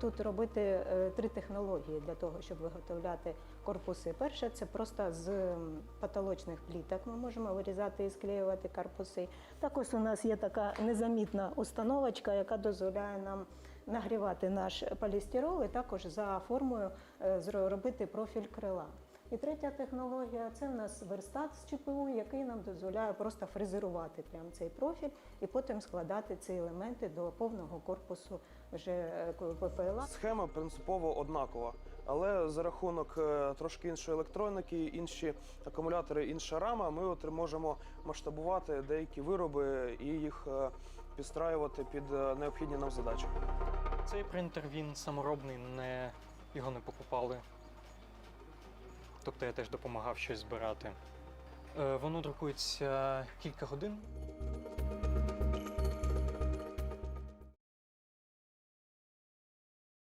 тут робити е, три технології для того, щоб виготовляти корпуси. Перше, це просто з потолочних пліток ми можемо вирізати і склеювати корпуси. Також у нас є така незамітна установочка, яка дозволяє нам нагрівати наш полістирол і також за формою зробити робити профіль крила. І третя технологія це в нас верстат з ЧПУ, який нам дозволяє просто фрезерувати прям цей профіль і потім складати ці елементи до повного корпусу вже е, ППЛА. Схема принципово однакова, але за рахунок е, трошки іншої електроніки, інші акумулятори, інша рама, ми можемо масштабувати деякі вироби і їх е, підстраювати під е, необхідні нам задачі. Цей принтер він саморобний, не, його не покупали. Тобто я теж допомагав щось збирати. Е, воно друкується кілька годин.